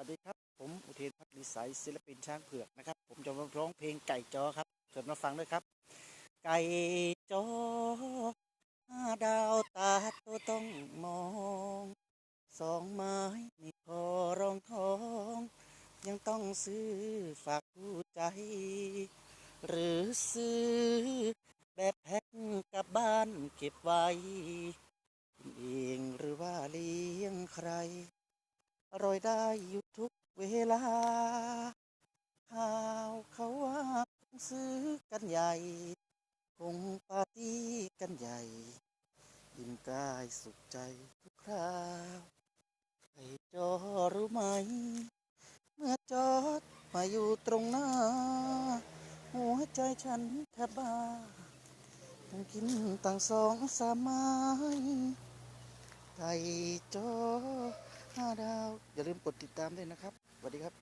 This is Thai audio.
วัสดีครับ ผมอุเทนพัฒนิสัยศิลปินช้างเผือกนะครับ ผมจะมาร้องเพลงไก่จอครับเกิดมาฟังด้วยครับ ไก่จอห้าดาวตาตัวต้องมองสองไม้ไม่พอรองทอง ยังต้องซื้อฝากผู้ใจ หรือซื้อแบบแพ็คกลับบ้านเก็บไว้เองหรือว่าเลี้ยงใครอร่อยได้อยู่ เวลาข่าวเขาว่าซื้อกันใหญ่ คงปาร์ตี้กันใหญ่ยิ้มกายสุขใจทุกคราวใครจอรู้ไหม เมื่อจอดมาอยู่ตรงหน้า หัวใจฉันแทบบ้าต้องกินต่างสองสามไม้ไก่จอ ห้าดาว อย่าลืมกดติดตามด้วยนะครับสวัสดีครับ